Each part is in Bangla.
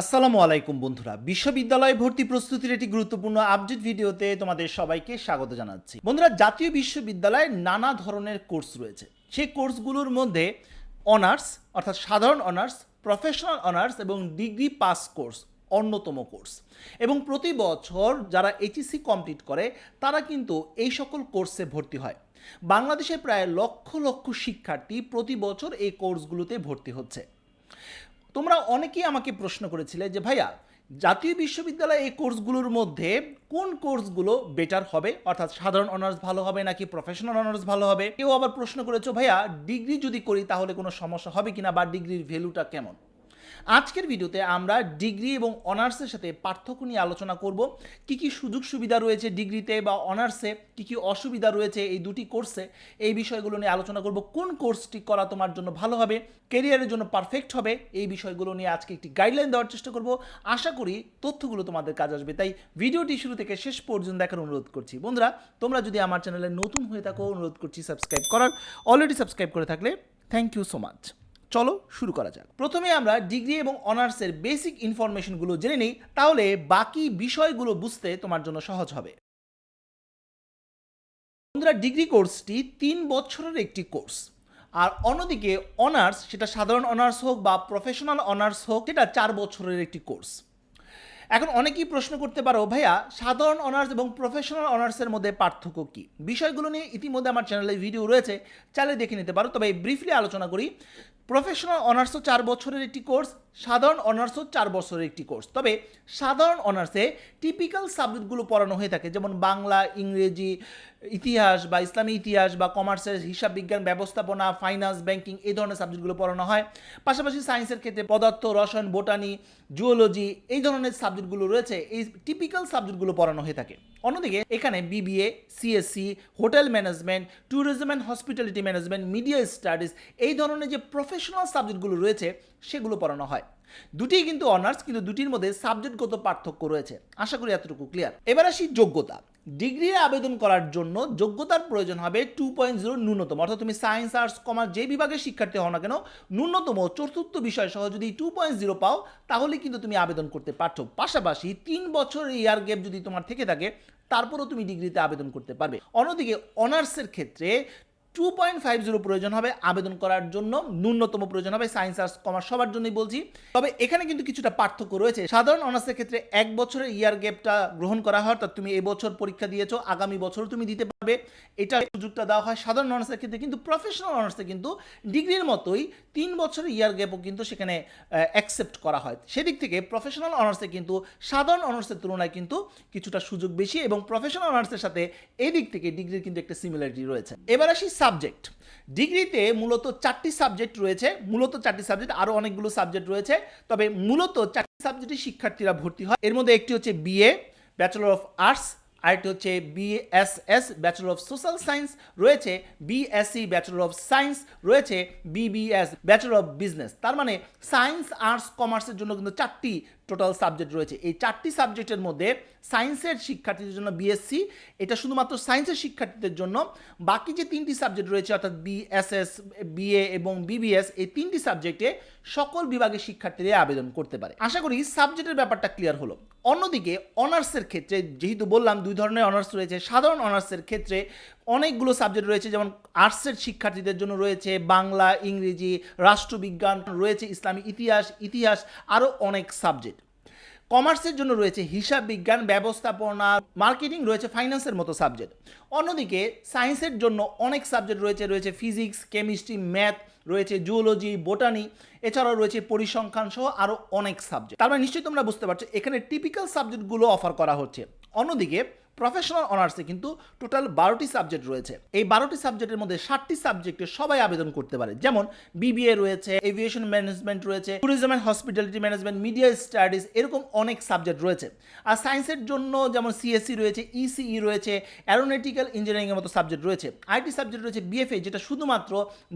আসসালামু আলাইকুম বন্ধুরা। বিশ্ববিদ্যালয় ভর্তি প্রস্তুতির একটি গুরুত্বপূর্ণ আপডেট ভিডিওতে তোমাদের সবাইকে স্বাগত জানাচ্ছি। বন্ধুরা, জাতীয় বিশ্ববিদ্যালয়ে নানা ধরনের কোর্স রয়েছে। সেই কোর্সগুলোর মধ্যে অনার্স অর্থাৎ সাধারণ অনার্স প্রফেশনাল অনার্স এবং ডিগ্রি পাস কোর্স অন্যতম কোর্স এবং প্রতি বছর যারা এইচএসসি কমপ্লিট করে, তারা কিন্তু এই সকল কোর্সে ভর্তি হয়। বাংলাদেশে প্রায় লক্ষ লক্ষ শিক্ষার্থী প্রতি বছর এই কোর্সগুলোতে ভর্তি হচ্ছে। তোমরা অনেকেই আমাকে প্রশ্ন করেছিলে যে, ভাইয়া, জাতীয় বিশ্ববিদ্যালয়ে এই কোর্সগুলোর মধ্যে কোন কোর্সগুলো বেটার হবে? অর্থাৎ সাধারণ অনার্স ভালো হবে নাকি প্রফেশনাল অনার্স ভালো হবে? কেউ আবার প্রশ্ন করেছ, ভাইয়া, ডিগ্রি যদি করি তাহলে কোনো সমস্যা হবে কিনা বা ডিগ্রির ভ্যালুটা কেমন? আজকের ভিডিওতে আমরা ডিগ্রি এবং অনার্সের সাথে পার্থক্য নিয়ে আলোচনা করব। কি কি সুযোগ সুবিধা রয়েছে ডিগ্রিতে বা অনার্সে? কি কি অসুবিধা রয়েছে এই দুটি কোর্সে? এই বিষয়গুলো নিয়ে আলোচনা করব। কোন কোর্সটি করা তোমার জন্য ভালো হবে? কেরিয়ারের জন্য পারফেক্ট হবে? এই বিষয়গুলো নিয়ে আজকে একটি গাইডলাইন দেওয়ার চেষ্টা করব। আশা করি তথ্যগুলো তোমাদের কাজ আসবে। তাই ভিডিওটি শুরু থেকে শেষ পর্যন্ত দেখার অনুরোধ করছি। বন্ধুরা, তোমরা যদি আমার চ্যানেলে নতুন হয়ে থাকো, অনুরোধ করছি সাবস্ক্রাইব করার। অলরেডি সাবস্ক্রাইব করে থাকলে থ্যাংক ইউ সো মাচ চলো শুরু করা যাক। প্রথমে আমরা ডিগ্রি এবং অনার্সের বেসিক ইনফরমেশনগুলো জেনে নিই, তাহলে বাকি বিষয়গুলো বুঝতে তোমার জন্য সহজ হবে। বন্ধুরা, ডিগ্রি কোর্সটি তিন বছরের একটি কোর্স। আর অন্যদিকে অনার্স, সেটা সাধারণ অনার্স হোক বা প্রফেশনাল অনার্স হোক, সেটা চার বছরের একটি কোর্স। এখন অনেকেই প্রশ্ন করতে পারো, ভাইয়া, সাধারণ অনার্স এবং প্রফেশনাল অনার্সের মধ্যে পার্থক্য কী? বিষয়গুলো নিয়ে ইতিমধ্যে আমার চ্যানেলে ভিডিও রয়েছে, চাইলে দেখে নিতে পারো। তবে ব্রিফলি আলোচনা করি। প্রফেশনাল অনার্সও চার বছরের একটি কোর্স, সাধারণ অনার্সও চার বছরের একটি কোর্স। তবে সাধারণ অনার্সে টিপিক্যাল সাবজেক্টগুলো পড়ানো হয়ে থাকে, যেমন বাংলা, ইংরেজি, ইতিহাস বা ইসলামী ইতিহাস বা কমার্সের হিসাব বিজ্ঞান ব্যবস্থাপনা ফাইন্যান্স ব্যাংকিং এই ধরনের সাবজেক্টগুলো পড়ানো হয়। পাশাপাশি সায়েন্সের ক্ষেত্রে পদার্থ, রসায়ন, বোটানি জুওলজি এই ধরনের সাবজেক্টগুলো রয়েছে, এই টিপিক্যাল সাবজেক্টগুলো পড়ানো হয়ে থাকে। অন্যদিকে এখানে BBA CSC hotel management tourism and hospitality management media studies এই ধরনের যে প্রফেশনাল সাবজেক্টগুলো রয়েছে, সেগুলো পড়ানো হয়। দুটিই কিন্তু অনার্স কিন্তু দুটির মধ্যে সাবজেক্টগত পার্থক্য রয়েছে। আশা করি এতটুকু ক্লিয়ার এবার আসি যোগ্যতা। ডিগ্রির আবেদন করার জন্য যোগ্যতার প্রয়োজন হবে টু পয়েন্ট জিরো ন্যূনতম। অর্থাৎ তুমি সায়েন্স আর্টস কমার্স যে বিভাগের শিক্ষার্থী হও না কেন, ন্যূনতম চতুর্থ বিষয় সহ যদি টু পয়েন্ট জিরো পাও, তাহলে কিন্তু তুমি আবেদন করতে পারছ। পাশাপাশি তিন বছর ইয়ার গ্যাপ যদি তোমার থেকে থাকে, তারপরও তুমি ডিগ্রিতে আবেদন করতে পারবে। অন্যদিকে অনার্সের ক্ষেত্রে টু পয়েন্ট ফাইভ জিরো প্রয়োজন হবে আবেদন করার জন্য। ন্যূনতম প্রয়োজন হবে সায়েন্স আর্টস কমার্স সবার জন্যই বলছি। তবে এখানে কিন্তু কিছুটা পার্থক্য রয়েছে। সাধারণ অনার্সের ক্ষেত্রে এক বছরের ইয়ার গ্যাপটা গ্রহণ করা হয়, অর্থাৎ তুমি এবছর পরীক্ষা দিয়েছ, আগামী বছরও তুমি দিতে পারবে। এটা সুযোগটা দেওয়া হয় সাধারণ অনার্সের ক্ষেত্রে, কিন্তু প্রফেশনাল অনার্সে কিন্তু ডিগ্রির মতোই তিন বছরের ইয়ার গ্যাপও কিন্তু সেখানে অ্যাকসেপ্ট করা হয়। সেদিক থেকে প্রফেশনাল অনার্সে কিন্তু সাধারণ অনার্সের তুলনায় কিন্তু কিছুটা সুযোগ বেশি এবং প্রফেশনাল অনার্সের সাথে এই দিক থেকে ডিগ্রির কিন্তু একটা সিমিলারিটি রয়েছে। এবার আসি সাবজেক্ট ডিগ্রিতে মূলত চারটি সাবজেক্ট রয়েছে। মূলত চারটি সাবজেক্ট আরও অনেকগুলো সাবজেক্ট রয়েছে। তবে মূলত চারটি সাবজেক্টে শিক্ষার্থীরা ভর্তি হয়। এর মধ্যে একটি হচ্ছে বিএ ব্যাচেলর অফ আর্টস আরেকটি হচ্ছে BSS bachelor of social science রয়েছে। বিএসসি ব্যাচেলর অফ সায়েন্স রয়েছে। বিবিএস ব্যাচেলর অফ বিজনেস তার মানে সায়েন্স আর্টস কমার্সের জন্য কিন্তু চারটি টোটাল সাবজেক্ট রয়েছে। এই চারটি সাবজেক্টের মধ্যে সায়েন্সের শিক্ষার্থীদের জন্য বিএসসি এটা শুধুমাত্র সায়েন্সের শিক্ষার্থীদের জন্য। বাকি যে তিনটি সাবজেক্ট রয়েছে, অর্থাৎ বিএসএস বিএ এবং বিবিএস এই তিনটি সাবজেক্টে সকল বিভাগের শিক্ষার্থীরা আবেদন করতে পারে। আশা করি সাবজেক্টের ব্যাপারটা ক্লিয়ার হলো। অন্যদিকে অনার্সের ক্ষেত্রে, যেহেতু বললাম দুই ধরনের অনার্স রয়েছে, সাধারণ অনার্সের ক্ষেত্রে অনেকগুলো সাবজেক্ট রয়েছে, যেমন আর্টসের শিক্ষার্থীদের জন্য রয়েছে বাংলা, ইংরেজি, রাষ্ট্রবিজ্ঞান, রয়েছে ইসলামী ইতিহাস ইতিহাস আরও অনেক সাবজেক্ট কমার্সের জন্য রয়েছে হিসাব বিজ্ঞান, ব্যবস্থাপনা মার্কেটিং রয়েছে ফাইন্যান্সের মতো সাবজেক্ট অন্যদিকে সায়েন্সের জন্য অনেক সাবজেক্ট রয়েছে রয়েছে ফিজিক্স কেমিস্ট্রি ম্যাথ রয়েছে জুওলজি বোটানি এছাড়াও রয়েছে পরিসংখ্যান সহ আরও অনেক সাবজেক্ট তার মানে নিশ্চয়ই তোমরা বুঝতে পারছ, এখানে টিপিক্যাল সাবজেক্টগুলো অফার করা হচ্ছে। অন্যদিকে প্রফেশনাল অনার্সে কিন্তু টোটাল বারোটি সাবজেক্ট রয়েছে। এই বারোটি সাবজেক্টের মধ্যে ষাটটি সাবজেক্টে সবাই আবেদন করতে পারে। যেমন বিবিএ রয়েছে এভিয়েশন ম্যানেজমেন্ট রয়েছে tourism and hospitality management media studies এরকম অনেক সাবজেক্ট রয়েছে। আর সায়েন্সের জন্য যেমন সিএসসি রয়েছে ইসিই রয়েছে অ্যারোনটিক্যাল ইঞ্জিনিয়ারিংয়ের মতো সাবজেক্ট রয়েছে। আইটি সাবজেক্ট রয়েছে বিএফএ যেটা শুধুমাত্র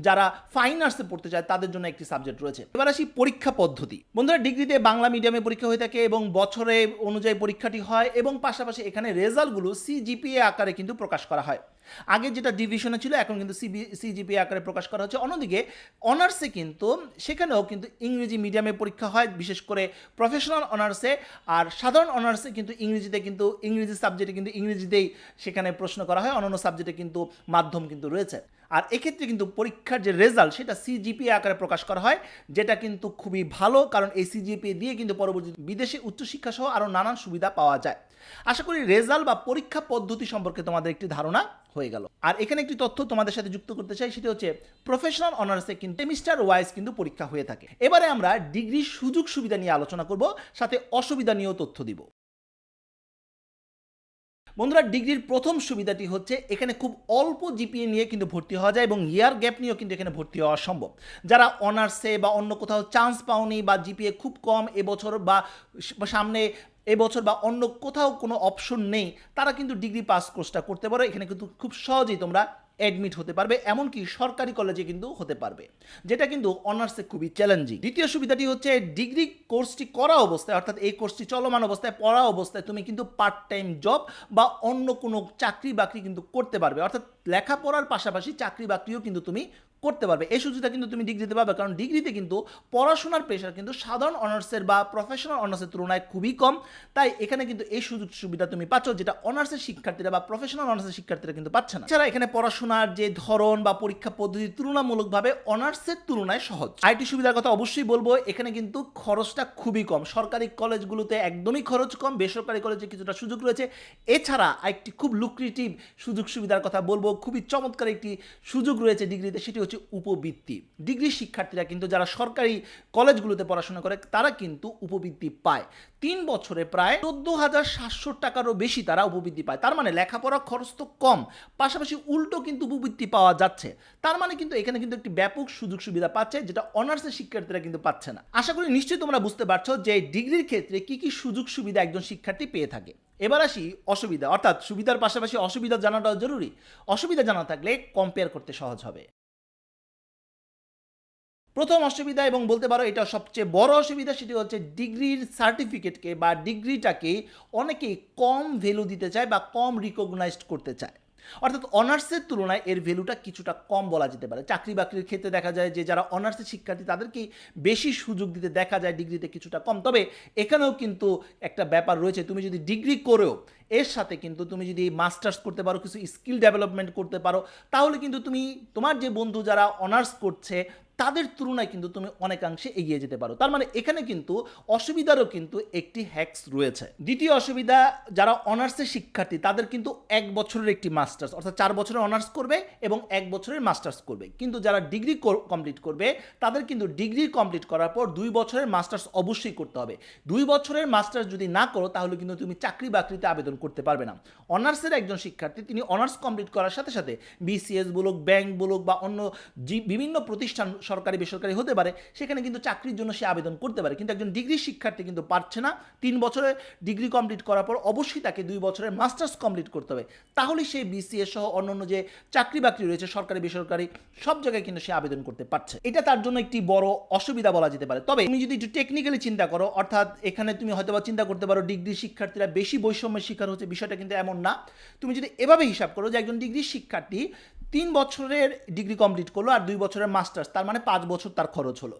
যারা ফাইন আর্টসে পড়তে চায়, তাদের জন্য একটি সাবজেক্ট রয়েছে। এবার আসি পরীক্ষা পদ্ধতি। বন্ধুরা, ডিগ্রিতে বাংলা মিডিয়ামে পরীক্ষা হয়ে থাকে এবং বছরে অনুযায়ী পরীক্ষাটি হয় এবং পাশাপাশি এখানে রেজাল্টগুলো সিজিপিএ আকারে কিন্তু প্রকাশ করা হয়। আগে যেটা ডিভিশনে ছিল, এখন কিন্তু সিবি সিজিপি আকারে প্রকাশ করা হচ্ছে। অন্যদিকে অনার্সে কিন্তু, সেখানেও কিন্তু ইংরেজি মিডিয়ামে পরীক্ষা হয়, বিশেষ করে প্রফেশনাল অনার্সে আর সাধারণ অনার্সে কিন্তু ইংরেজিতে কিন্তু, ইংরেজি সাবজেক্টে কিন্তু ইংরেজিতেই সেখানে প্রশ্ন করা হয় অন্যান্য সাবজেক্টে কিন্তু মাধ্যম কিন্তু রয়েছে। আর এক্ষেত্রে কিন্তু পরীক্ষার যে রেজাল্ট সেটা সিজিপি আকারে প্রকাশ করা হয়, যেটা কিন্তু খুবই ভালো, কারণ এই সিজিপি দিয়ে কিন্তু পরবর্তী বিদেশে উচ্চশিক্ষা সহ আরও নানান সুবিধা পাওয়া যায়। আশা করি রেজাল্ট বা পরীক্ষা পদ্ধতি সম্পর্কে তোমাদের একটি ধারণা হয়ে গেল। আর এখানে একটি তথ্য তোমাদের সাথে যুক্ত করতে চাই, সেটা হচ্ছে প্রফেশনাল অনার্সে কিন্তু সেমিস্টার ওয়াইজ কিন্তু পরীক্ষা হয়ে থাকে। এবারে আমরা ডিগ্রির সুযোগ সুবিধা নিয়ে আলোচনা করব, সাথে অসুবিধা নিয়েও তথ্য দিব। বন্ধুরা, ডিগ্রির প্রথম সুবিধাটি হচ্ছে এখানে খুব অল্প জিপিএ নিয়ে কিন্তু ভর্তি হওয়া যায় এবং ইয়ার গ্যাপ নিয়েও কিন্তু এখানে ভর্তি হওয়া সম্ভব। যারা অনার্সে বা অন্য কোথাও চান্স পাওনি বা জিপিএ খুব কম এবছর বা সামনে এবছর বা অন্য কোথাও কোনো অপশন নেই, তারা কিন্তু ডিগ্রি পাস কোর্সটা করতে পারো। এখানে কিন্তু খুব সহজেই তোমরা অ্যাডমিট হতে পারবে, এমনকি সরকারি কলেজে কিন্তু হতে পারবে, যেটা কিন্তু অনার্সে খুবই চ্যালেঞ্জিং দ্বিতীয় সুবিধাটি হচ্ছে ডিগ্রি কোর্সটি করা অবস্থায়, অর্থাৎ এই কোর্সটি চলমান অবস্থায়, পড়া অবস্থায় তুমি কিন্তু পার্ট টাইম জব বা অন্য কোনো চাকরি বাকরি কিন্তু করতে পারবে। অর্থাৎ লেখাপড়ার পাশাপাশি চাকরি বাকরিও কিন্তু তুমি করতে পারবে। এই সুযোগটা কিন্তু তুমি ডিগ্রিতে পাবে, কারণ ডিগ্রিতে কিন্তু পড়াশোনার প্রেশার কিন্তু সাধারণ অনার্সের বা প্রফেশনাল অনার্সের তুলনায় খুবই কম। তাই এখানে কিন্তু এই সুযোগ সুবিধা তুমি পাচ্ছ, যেটা অনার্সের শিক্ষার্থীরা বা প্রফেশনাল অনার্সের শিক্ষার্থীরা কিন্তু পাচ্ছে না। এছাড়া এখানে পড়াশোনার যে ধরন বা পরীক্ষা পদ্ধতি তুলনামূলকভাবে অনার্সের তুলনায় সহজ। আইটি সুবিধার কথা অবশ্যই বলব, এখানে কিন্তু খরচটা খুবই কম। সরকারি কলেজগুলোতে একদমই খরচ কম, বেসরকারি কলেজে কিছুটা সুযোগ রয়েছে। এছাড়া একটি খুব লুক্রেটিভ সুযোগ সুবিধার কথা বলব, খুবই চমৎকার একটি সুযোগ রয়েছে ডিগ্রিতে সেটি হচ্ছে উপবৃত্তি। ডিগ্রি শিক্ষার্থীরা কিন্তু যারা সরকারি কলেজগুলোতে পড়াশোনা করে, তারা কিন্তু উপবৃত্তি পায়। তিন বছরে প্রায় চোদ্দ হাজার সাতশো টাকারও বেশি তারা উপবৃত্তি পায়। তার মানে লেখাপড়া খরচ তো কম। পাশাপাশি উল্টো কিন্তু উপবৃত্তি পাওয়া যাচ্ছে। তার মানে কিন্তু এখানে কিন্তু একটি ব্যাপক সুযোগ সুবিধা পাচ্ছে, যেটা অনার্সের শিক্ষার্থীরা কিন্তু পাচ্ছে না। আশা করি নিশ্চয়ই তোমরা বুঝতে পারছ যে ডিগ্রির ক্ষেত্রে কি কি সুযোগ সুবিধা একজন শিক্ষার্থী পেয়ে থাকে। এবার আসি অসুবিধা, অর্থাৎ সুবিধার পাশাপাশি অসুবিধা জানাটাও জরুরি। অসুবিধা জানা থাকলে কম্পেয়ার করতে সহজ হবে। প্রথম অসুবিধা এবং বলতে পারো এটা সবচেয়ে বড় অসুবিধা সেটি হচ্ছে ডিগ্রির সার্টিফিকেটকে বা ডিগ্রিটাকে অনেকেই কম ভ্যালু দিতে চায় বা কম রিকগনাইজড করতে চায়। অর্থাৎ অনার্সের তুলনায় এর ভ্যালুটা কিছুটা কম বলা যেতে পারে। চাকরি বাকরির ক্ষেত্রে দেখা যায় যে যারা অনার্সের শিক্ষার্থী তাদেরকেই বেশি সুযোগ দিতে দেখা যায় ডিগ্রিতে কিছুটা কম। তবে এখানেও কিন্তু একটা ব্যাপার রয়েছে, তুমি যদি ডিগ্রি করেও এর সাথে কিন্তু তুমি যদি মাস্টার্স করতে পারো, কিছু স্কিল ডেভেলপমেন্ট করতে পারো, তাহলে কিন্তু তুমি, তোমার যে বন্ধু যারা অনার্স করছে, তাদের তুলনায় কিন্তু তুমি অনেকাংশে এগিয়ে যেতে পারো। তার মানে এখানে কিন্তু অসুবিধারও কিন্তু একটি হ্যাক্স রয়েছে। দ্বিতীয় অসুবিধা, যারা অনার্সের শিক্ষার্থী, তাদের কিন্তু এক বছরের একটি মাস্টার্স অর্থাৎ চার বছরের অনার্স করবে এবং এক বছরের মাস্টার্স করবে। কিন্তু যারা ডিগ্রি কমপ্লিট করবে, তাদের কিন্তু ডিগ্রি কমপ্লিট করার পর দুই বছরের মাস্টার্স অবশ্যই করতে হবে। দুই বছরের মাস্টার্স যদি না করো, তাহলে কিন্তু তুমি চাকরি বাকরিতে আবেদন করতে পারবে না। অনার্সের একজন শিক্ষার্থী, তিনি অনার্স কমপ্লিট করার সাথে সাথে বিসিএস বলুক, ব্যাংক বলুক বা অন্য বিভিন্ন প্রতিষ্ঠান সরকারি, বেসরকারি হতে পারে, সেখানে কিন্তু চাকরির জন্য সে আবেদন করতে পারে। কিন্তু একজন ডিগ্রি শিক্ষার্থী কিন্তু পারছে না। তিন বছরের ডিগ্রি কমপ্লিট করার পর অবশ্যই তাকে দুই বছরের মাস্টার্স কমপ্লিট করতে হবে। তাহলে সে বিসিএস সহ অন্য অন্য যে চাকরি বাকরি রয়েছে, সরকারি, বেসরকারি, সব জায়গায় কিন্তু সে আবেদন করতে পারছে। এটা তার জন্য একটি বড় অসুবিধা বলা যেতে পারে। তবে তুমি যদি একটু টেকনিক্যালি চিন্তা করো, অর্থাৎ এখানে তুমি হয়তো বা চিন্তা করতে পারো, ডিগ্রি শিক্ষার্থীরা বেশি বৈষম্যের শিকার হচ্ছে, বিষয়টা কিন্তু এমন না। তুমি যদি এভাবে হিসাব করো যে একজন ডিগ্রি শিক্ষার্থী তিন বছরের ডিগ্রি কমপ্লিট করল আর দুই বছরের মাস্টার্স, তার মানে পাঁচ বছর তার খরচ হলো।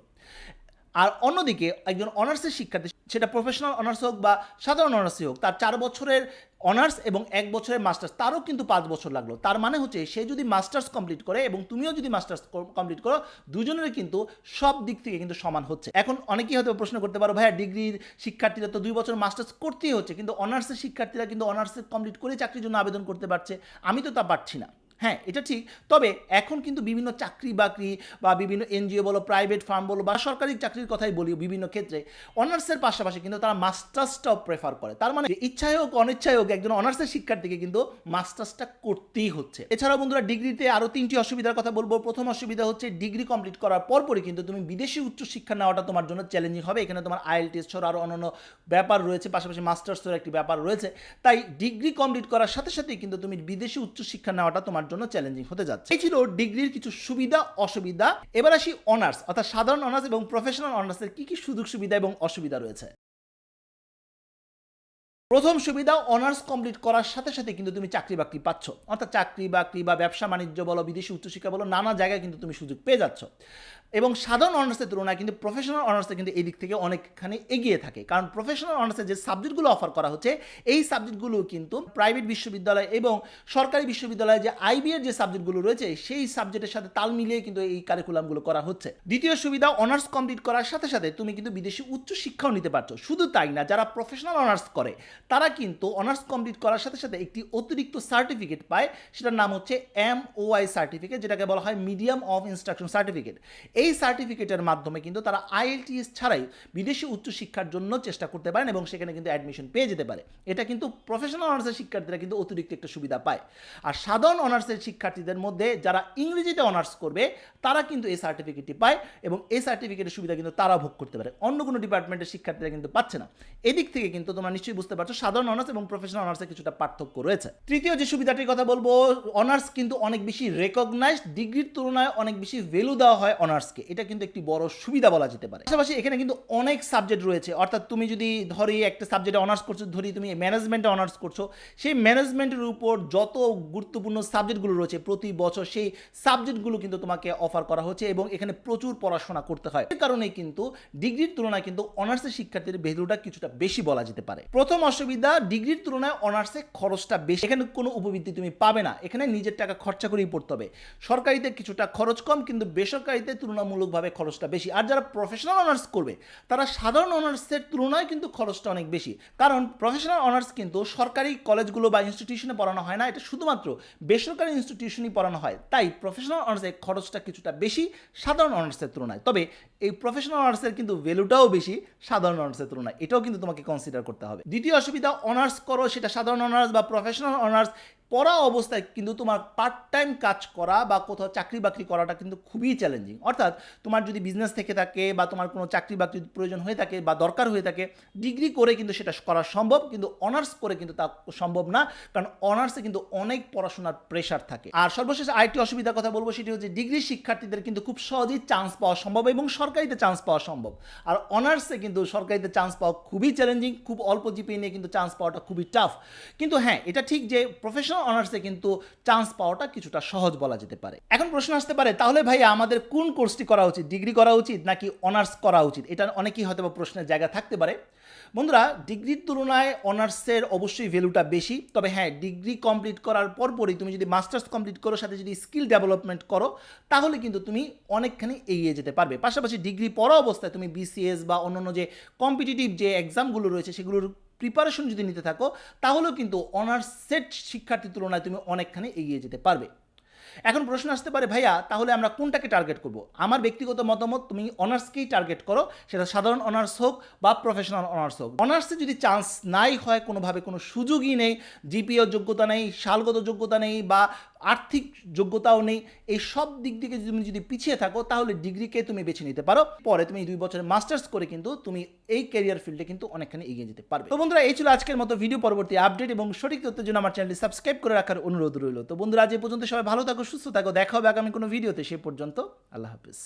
আর অন্যদিকে একজন অনার্সের শিক্ষার্থী, সেটা প্রফেশনাল অনার্স হোক বা সাধারণ অনার্সই হোক, তার চার বছরের অনার্স এবং এক বছরের মাস্টার্স, তারও কিন্তু পাঁচ বছর লাগল। তার মানে হচ্ছে, সে যদি মাস্টার্স কমপ্লিট করে এবং তুমিও যদি মাস্টার্স কমপ্লিট করো দুজনের কিন্তু সব দিক থেকে কিন্তু সমান হচ্ছে। এখন অনেকেই হয়তো প্রশ্ন করতে পারো, ভাইয়া ডিগ্রির শিক্ষার্থীরা তো দুই বছর মাস্টার্স করতেই হচ্ছে। কিন্তু অনার্সের শিক্ষার্থীরা কিন্তু অনার্সের কমপ্লিট করে চাকরির জন্য আবেদন করতে পারছে। আমি তো তা পারছি না। হ্যাঁ এটা ঠিক। তবে এখন কিন্তু বিভিন্ন চাকরি বাকরি বা বিভিন্ন এনজিও বলো প্রাইভেট ফার্ম বলো বা সরকারি চাকরির কথাই বলি বিভিন্ন ক্ষেত্রে অনার্সের পাশাপাশি কিন্তু তারা মাস্টার্সটাও প্রেফার করে। তার মানে ইচ্ছায় হোক, অনিচ্ছায় হোক, একজন অনার্সের শিক্ষার্থীকে কিন্তু মাস্টার্সটা করতেই হচ্ছে। এছাড়াও বন্ধুরা, ডিগ্রিতে আরও তিনটি অসুবিধার কথা বলব। প্রথম অসুবিধা হচ্ছে ডিগ্রি কমপ্লিট করার পরপরই কিন্তু তুমি বিদেশি উচ্চশিক্ষা নেওয়াটা তোমার জন্য চ্যালেঞ্জিং হবে। এখানে তোমার আইএল টেস্ট ছাড়া আরও অন্যান্য ব্যাপার রয়েছে, পাশাপাশি মাস্টার্সের একটি ব্যাপার রয়েছে। তাই ডিগ্রি কমপ্লিট করার সাথে সাথেই কিন্তু তুমি বিদেশি উচ্চশিক্ষা নেওয়াটা তোমার জন্য চ্যালেঞ্জিং হতে যাচ্ছে। এই ছিল ডিগ্রির কিছু সুবিধা, অসুবিধা। এবার আসি অনার্স অর্থাৎ সাধারণ অনার্স এবং প্রফেশনাল অনার্সের কি কি সুযোগ, সুবিধা এবং অসুবিধা রয়েছে? প্রথম সুবিধা অনার্স কমপ্লিট করার সাথে সাথে কিন্তু তুমি চাকরি বাকরি পাচ্ছ। অর্থাৎ চাকরি বাকরি বা ব্যবসা বাণিজ্য বলো, বিদেশি উচ্চশিক্ষা বলো, নানা জায়গায় কিন্তু তুমি সুযোগ পেয়ে যাচ্ছ। এবং সাধারণ অনার্সের তুলনায় কিন্তু প্রফেশনাল অনার্সে কিন্তু এই দিক থেকে অনেকখানি এগিয়ে থাকে। কারণ প্রফেশনাল অনার্সে যে সাবজেক্টগুলো অফার করা হচ্ছে, এই সাবজেক্টগুলো কিন্তু প্রাইভেট বিশ্ববিদ্যালয় এবং সরকারি বিশ্ববিদ্যালয়ে যে আইবি এর যে সাবজেক্টগুলো রয়েছে, সেই সাবজেক্টের সাথে তাল মিলিয়ে কিন্তু এই কারিকুলামগুলো করা হচ্ছে। দ্বিতীয় সুবিধা অনার্স কমপ্লিট করার সাথে সাথে তুমি কিন্তু বিদেশি উচ্চ শিক্ষাও নিতে পারছ। শুধু তাই না, যারা প্রফেশনাল অনার্স করে, তারা কিন্তু অনার্স কমপ্লিট করার সাথে সাথে একটি অতিরিক্ত সার্টিফিকেট পায়। সেটার নাম হচ্ছে এম ও আই সার্টিফিকেট যেটাকে বলা হয় মিডিয়াম অফ ইনস্ট্রাকশন সার্টিফিকেট এই সার্টিফিকেটের মাধ্যমে কিন্তু তারা আইএলটিএস ছাড়াই বিদেশি উচ্চশিক্ষার জন্য চেষ্টা করতে পারেন এবং সেখানে কিন্তু অ্যাডমিশন পেয়ে যেতে পারে। এটা কিন্তু প্রফেশনাল অনার্সের শিক্ষার্থীরা কিন্তু অতিরিক্ত একটা সুবিধা পায়। আর সাধারণ অনার্সের শিক্ষার্থীদের মধ্যে যারা ইংরেজিতে অনার্স করবে, তারা কিন্তু এই সার্টিফিকেটটি পায় এবং এই সার্টিফিকেটের সুবিধা কিন্তু তারা ভোগ করতে পারে। অন্য কোনো ডিপার্টমেন্টের শিক্ষার্থীরা কিন্তু পাচ্ছে না। এদিক থেকে কিন্তু তোমরা নিশ্চয়ই বুঝতে পারছ, সাধারণ অনার্স এবং প্রফেশনাল অনার্সের কিছুটা পার্থক্য রয়েছে। তৃতীয় যে সুবিধাটির কথা বলব অনার্স কিন্তু অনেক বেশি রেকগনাইজড ডিগ্রির তুলনায় অনেক বেশি ভ্যালু দেওয়া হয় অনার্সকে এটা কিন্তু একটি বড় সুবিধা বলা যেতে পারে। পাশাপাশি এখানে কিন্তু অনেক সাবজেক্ট রয়েছে। অর্থাৎ তুমি যদি ধরি একটা সাবজেক্টে অনার্স করছ, ধরি তুমি ম্যানেজমেন্টে অনার্স করছ, সেই ম্যানেজমেন্টের উপর যত গুরুত্বপূর্ণ সাবজেক্টগুলো রয়েছে, প্রতি বছর সেই সাবজেক্টগুলো কিন্তু তোমাকে অফার করা হচ্ছে এবং এখানে প্রচুর পড়াশোনা করতে হয়। এই কারণে কিন্তু ডিগ্রির তুলনায় কিন্তু অনার্সের শিক্ষার্থীদের ভ্যালুটা কিছুটা বেশি বলা যেতে পারে। প্রথম অসুবিধা ডিগ্রির তুলনায় অনার্সে খরচটা বেশি। এখানে কোনো উপবৃত্তি তুমি পাবে না। এখানে নিজের টাকা খরচা করেই পড়তে হবে। সরকারিতে কিছুটা খরচ কম, কিন্তু বেসরকারিতে তুলনামূলকভাবে খরচটা বেশি। আর যারা প্রফেশনাল অনার্স করবে, তারা সাধারণ অনার্সের তুলনায় কিন্তু খরচটা অনেক বেশি। কারণ প্রফেশনাল অনার্স কিন্তু সরকারি কলেজগুলো বা ইনস্টিটিউশনে পড়ানো হয় না, এটা শুধুমাত্র বেসরকারি ইনস্টিটিউশনই পড়ানো হয়। তাই প্রফেশনাল অনার্সের খরচটা কিছুটা বেশি সাধারণ অনার্সের তুলনায়। তবে এই প্রফেশনাল অনার্সের কিন্তু ভ্যালুটাও বেশি সাধারণ অনার্সের তুলনায়। এটাও কিন্তু তোমাকে কনসিডার করতে হবে। দ্বিতীয় অসুবিধা অনার্স করো, সেটা সাধারণ অনার্স বা প্রফেশনাল অনার্স পড়া অবস্থায় কিন্তু তোমার পার্ট টাইম কাজ করা বা কোথাও চাকরি বাকরি করাটা কিন্তু খুবই চ্যালেঞ্জিং অর্থাৎ তোমার যদি বিজনেস থেকে থাকে বা তোমার কোনো চাকরি বাকরির প্রয়োজন হয়ে থাকে বা দরকার হয়ে থাকে ডিগ্রি করে কিন্তু সেটা করা সম্ভব, কিন্তু অনার্স করে কিন্তু তা সম্ভব না, কারণ অনার্সে কিন্তু অনেক পড়াশোনার প্রেশার থাকে। আর সর্বশেষ আরেকটি অসুবিধার কথা বলব, সেটি হচ্ছে ডিগ্রি শিক্ষার্থীদের কিন্তু খুব সহজেই চান্স পাওয়া সম্ভব এবং সরকারিতে চান্স পাওয়া সম্ভব। আর অনার্সে কিন্তু সরকারিতে চান্স পাওয়া খুবই চ্যালেঞ্জিং খুব অল্প জিপি নিয়ে কিন্তু চান্স পাওয়াটা খুবই টাফ কিন্তু হ্যাঁ এটা ঠিক যে প্রফেশনাল অনার্সে কিন্তু চান্স পাওয়াটা কিছুটা সহজ বলা যেতে পারে। এখন প্রশ্ন আসতে পারে, তাহলে ভাই আমাদের কোন কোর্সটি করা উচিত? ডিগ্রি করা উচিত নাকি অনার্স করা উচিত? এটা অনেকেই হয়তো প্রশ্নের জায়গা থাকতে পারে। বন্ধুরা, ডিগ্রির তুলনায় অনার্সের অবশ্যই ভ্যালুটা বেশি। তবে হ্যাঁ ডিগ্রি কমপ্লিট করার পরপরই তুমি যদি মাস্টার্স কমপ্লিট করো, সাথে যদি স্কিল ডেভেলপমেন্ট করো, তাহলে কিন্তু তুমি অনেকখানি এগিয়ে যেতে পারবে। পাশাপাশি ডিগ্রি পড়া অবস্থায় তুমি বিসিএস বা অন্যান্য যে কম্পিটিটিভ যে এক্সামগুলো রয়েছে, সেগুলোর প্রিপারেশন যদি নিতে থাকো, তাহলেও কিন্তু অনার্স সেট শিক্ষার্থীর তুলনায় তুমি অনেকখানি এগিয়ে যেতে পারবে। এখন প্রশ্ন আসতে পারে, ভাইয়া, তাহলে আমরা কোনটাকে টার্গেট করব? আমার ব্যক্তিগত মতামত, তুমি অনার্সকেই টার্গেট করো, সেটা সাধারণ অনার্স হোক বা প্রফেশনাল অনার্স হোক। অনার্সে যদি চান্স নাই হয়, কোনোভাবে কোনো সুযোগই নেই জিপিও যোগ্যতা নেই, সালগত যোগ্যতা নেই বা আর্থিক যোগ্যতাও নেই, এই সব দিক থেকে তুমি যদি পিছিয়ে থাকো, তাহলে ডিগ্রিকে তুমি বেছে নিতে পারো। পরে তুমি দুই বছরের মাস্টার্স করে কিন্তু তুমি এই ক্যারিয়ার ফিল্ডে কিন্তু অনেকখানি এগিয়ে যেতে পারবে। তো বন্ধুরা, এই ছিল আজকের মতো ভিডিও পরবর্তী আপডেট এবং সঠিক তথ্যের জন্য আমার চ্যানেলটি সাবস্ক্রাইব করে রাখার অনুরোধ রইল। তো বন্ধুরা, আজ এই পর্যন্ত সবাই ভালো থাকো, সুস্থ থাকো, দেখা হবে আগামী কোনো ভিডিওতে সে পর্যন্ত আল্লাহ হাফিজ।